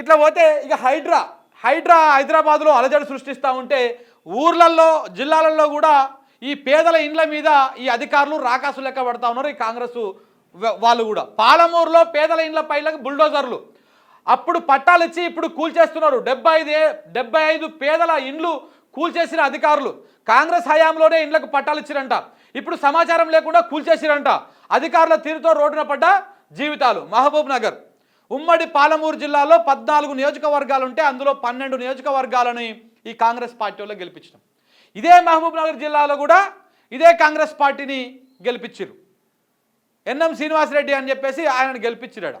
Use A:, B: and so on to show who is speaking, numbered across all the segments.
A: ఇట్లా పోతే ఇక హైడ్రా హైడ్రా హైదరాబాద్లో అలజడి సృష్టిస్తూ ఉంటే ఊర్లల్లో జిల్లాలలో కూడా ఈ పేదల ఇండ్ల మీద ఈ అధికారులు రాకాసు లెక్క పడతా ఉన్నారు ఈ కాంగ్రెస్ వాళ్ళు కూడా. పాలమూరులో పేదల ఇండ్ల పైలకు బుల్డోజర్లు. అప్పుడు పట్టాలు ఇచ్చి ఇప్పుడు కూల్చేస్తున్నారు. డెబ్బై ఐదు డెబ్బై ఐదు పేదల ఇండ్లు కూల్చేసిన అధికారులు. కాంగ్రెస్ హయాంలోనే ఇండ్లకు పట్టాలు ఇచ్చిరంట. ఇప్పుడు సమాచారం లేకుండా కూల్చేసిరంట. అధికారుల తీరుతో రోడ్డున పడ్డ జీవితాలు. మహబూబ్ నగర్. ఉమ్మడి పాలమూరు జిల్లాలో పద్నాలుగు నియోజకవర్గాలు ఉంటే అందులో పన్నెండు నియోజకవర్గాలని ఈ కాంగ్రెస్ పార్టీ వాళ్ళు గెలిపించడం. ఇదే మహబూబ్నగర్ జిల్లాలో కూడా ఇదే కాంగ్రెస్ పార్టీని గెలిపించారు ఎన్ఎం శ్రీనివాసరెడ్డి అని చెప్పేసి ఆయనను గెలిపించాడు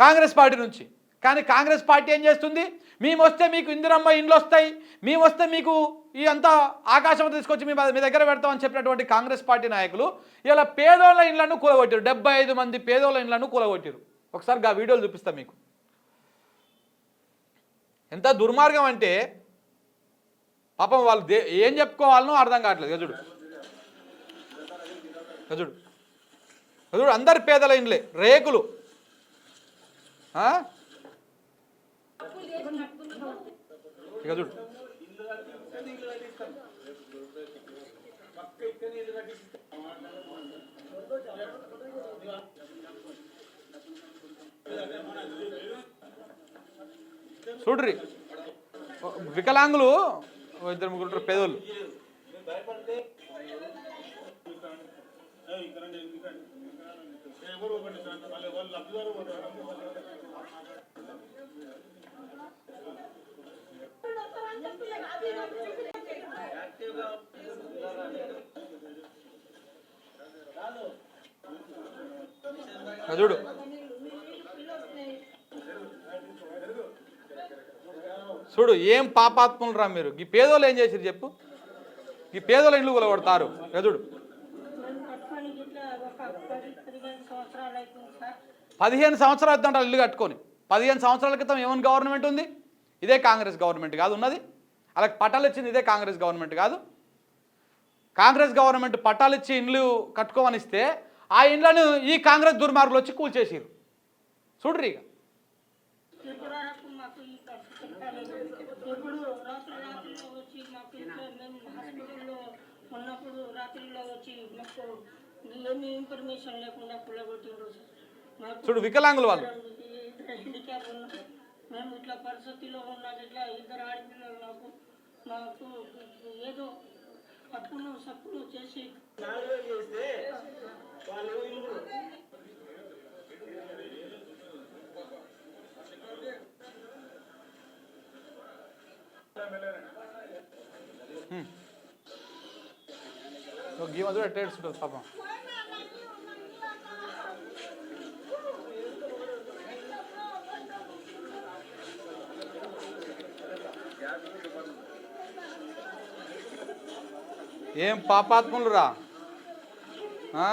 A: కాంగ్రెస్ పార్టీ నుంచి. కానీ కాంగ్రెస్ పార్టీ ఏం చేస్తుంది? మేము వస్తే మీకు ఇందిరమ్మ ఇండ్లు వస్తాయి మేము వస్తే మీకు ఈ అంతా ఆకాశం తీసుకొచ్చి మీ మీ దగ్గర పెడతామని చెప్పినటువంటి కాంగ్రెస్ పార్టీ నాయకులు ఇలా పేదోళ్ళ ఇండ్లను కూలగొట్టారు డెబ్బై ఐదు మంది పేదోళ్ళ ఇండ్లను కూలగొట్టారు ఒకసారి ఆ వీడియోలు చూపిస్తాను మీకు. ఎంత దుర్మార్గం అంటే పాపం వాళ్ళు దే ఏం చెప్పుకోవాలనో అర్థం కావట్లేదు. గజుడు గజుడు గజుడు అందరి పేదల ఇండ్లే రేకులు. ఆ? చూడ్రి. వికలాంగులు? ఇద్దరు ముగ్గురు ఉంటారు పేదోళ్ళు. చూడు. చూడు ఏం పాపాత్ములు రా మీరు? ఈ పేదోళ్ళు ఏం చేసిరు చెప్పు? ఈ పేదోళ్ళ ఇండ్లు కూడా కొడతారు
B: పదిహేను సంవత్సరాలు
A: అవుతుంట ఇల్లు కట్టుకొని. పదిహేను సంవత్సరాల క్రితం ఏమని గవర్నమెంట్ ఉంది? ఇదే కాంగ్రెస్ గవర్నమెంట్ కాదు ఉన్నది. అలాగే పట్టాలు ఇచ్చింది ఇదే కాంగ్రెస్ గవర్నమెంట్ కాదు. కాంగ్రెస్ గవర్నమెంట్ పట్టాలు ఇచ్చి ఇండ్లు కట్టుకోమని ఇస్తే ఆ ఇండ్లను ఈ కాంగ్రెస్ దుర్మార్గులు వచ్చి కూల్చేసిరు చూడ్రి ఇక
B: ఇప్పుడు వరకు మాకు ఈ పరిస్థితి కాలేదు ఇప్పుడు రాత్రి రాత్రిలో వచ్చి మాకు ఇంట్లో మేము హాస్పిటల్లో ఉన్నప్పుడు రాత్రిలో వచ్చి మాకు ఏమి ఇన్ఫర్మేషన్ లేకుండా కులగొట్టిండ్రు సార్.
A: చూడు వికలాంగులు వాళ్ళు.
B: హ్యాండిక్యాప్ మేము ఇట్లా పరిస్థితిలో ఉన్నది ఇట్లా ఇద్దరు ఆడపిల్లలు నాకు మాకు ఏదో అప్పులు సప్పులు చేసి
A: ఈ మధ్య ఎట్లా ఏడుస్తుంటుంది పాపం ఏం పాపాత్ములు రా ఆ?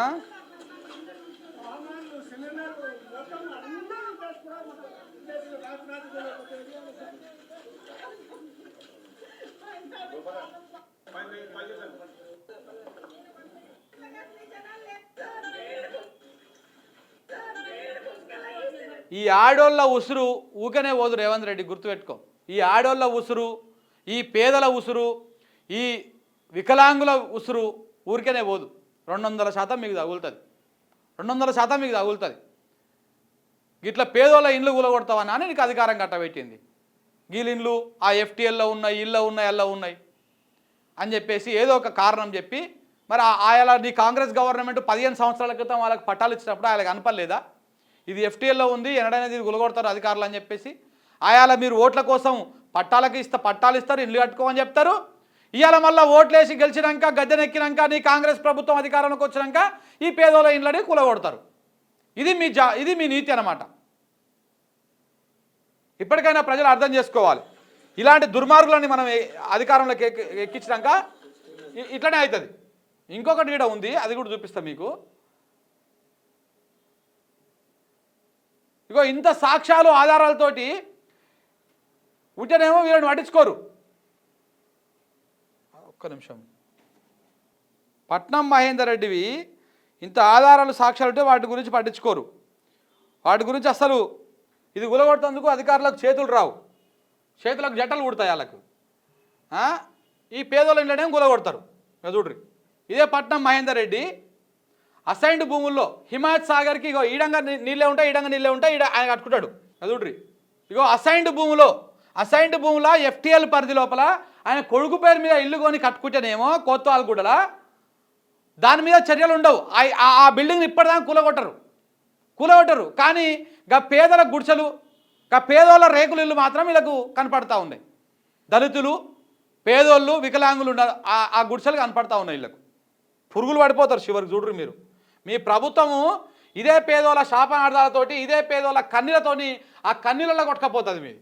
A: ఈ ఆడోళ్ళ ఉసురు ఊకనే పోదు రేవంత్ రెడ్డి గుర్తుపెట్టుకో. ఈ ఆడోళ్ళ ఉసురు ఈ పేదల ఉసురు ఈ వికలాంగుల ఉసురు ఊరికనే పోదు. రెండు వందల శాతం మీకు తగులుతుంది. రెండు వందల శాతం మీకు తగులుతుంది. ఇట్లా పేదోళ్ళ ఇండ్లు కూలగొడతావని అని నీకు అధికారం కట్టబెట్టింది. గీలిన్లు ఆ ఎఫ్టీఎల్లో ఉన్నాయి ఇళ్ళ ఉన్నాయి ఎల్లో ఉన్నాయి అని చెప్పేసి ఏదో ఒక కారణం చెప్పి మరి ఆ- నీ కాంగ్రెస్ గవర్నమెంట్ పదిహేను సంవత్సరాల క్రితం వాళ్ళకి పట్టాలు ఇచ్చినప్పుడు ఆయనకు కనపడలేదా ఇది ఎఫ్టీఎల్లో ఉంది ఎనడైనా ఇది గులగొడతారు అధికారులు అని చెప్పేసి. ఆయాల మీరు ఓట్ల కోసం పట్టాలకు ఇస్తా పట్టాలు ఇస్తారు ఇల్లు కట్టుకోమని చెప్తారు. ఇవాళ మళ్ళీ ఓట్లేసి గెలిచినాక గద్దెనెక్కినాక నీ కాంగ్రెస్ ప్రభుత్వం అధికారంలోకి వచ్చినాక ఈ పేదోళ్ళ ఇండ్లని కూలగొడతారు. ఇది మీ జా ఇది మీ నీతి అనమాట ఇప్పటికైనా ప్రజలు అర్థం చేసుకోవాలి. ఇలాంటి దుర్మార్గులని మనం అధికారంలోకి ఎక్కించినాక ఇట్లనే అవుతుంది ఇంకొకటి కూడా ఉంది అది కూడా చూపిస్తాం మీకు. ఇగో ఇంత సాక్ష్యాలు ఆధారాలతోటి ఉంటేనేమో వీళ్ళని పట్టించుకోరు. ఒక్క నిమిషం. పట్నం మహేందర్ రెడ్డివి ఇంత ఆధారాలు సాక్ష్యాలు ఉంటే వాటి గురించి పట్టించుకోరు. వాటి గురించి అసలు ఇది గులగొట్టేందుకు అధికారులకు చేతులు రావు. చేతులకు జట్టలు కుడతాయి వాళ్ళకు. ఈ పేదోళ్ళు ఇంట్లోనే గులగొడతారు చూడ్రి. ఇదే పట్నం మహేందర్ రెడ్డి. అసైన్డ్ భూముల్లో హిమాయత్ సాగర్కి ఇగో ఈడంగా నీళ్ళే ఉంటాయి ఈడంగా నీళ్ళే ఉంటాయి ఈడ ఆయన కట్టుకుంటాడు. ఇక చూడ్రి. ఇగో అసైన్డ్ భూములో అసైన్డ్ భూముల ఎఫ్టీఎల్ పరిధి లోపల ఆయన కొడుకు పేరు మీద ఇల్లు కొని కట్టుకుంటేనేమో కోత్వాలగూడలా దాని మీద చర్యలు ఉండవు. ఆ- ఆ- ఆ బిల్డింగ్ని ఇప్పటిదాకా కూలగొట్టరు. కూలగొట్టరు. కానీ గా పేదల గుడిసెలు గా పేదోళ్ళ రేకులు ఇల్లు మాత్రం వీళ్ళకు కనపడతా ఉన్నాయి. దళితులు పేదోళ్ళు వికలాంగులు ఉన్న ఆ- గుడిసెలు కనపడతా ఉన్నాయి వీళ్ళకు. పురుగులు పడిపోతారు చివరికి చూడరు మీరు. మీ ప్రభుత్వము ఇదే పేదోళ్ళ శాపనార్థాలతోటి ఇదే పేదోళ్ళ కన్నీలతోని ఆ కన్నీళ్ళలో కొట్టకపోతుంది మీది.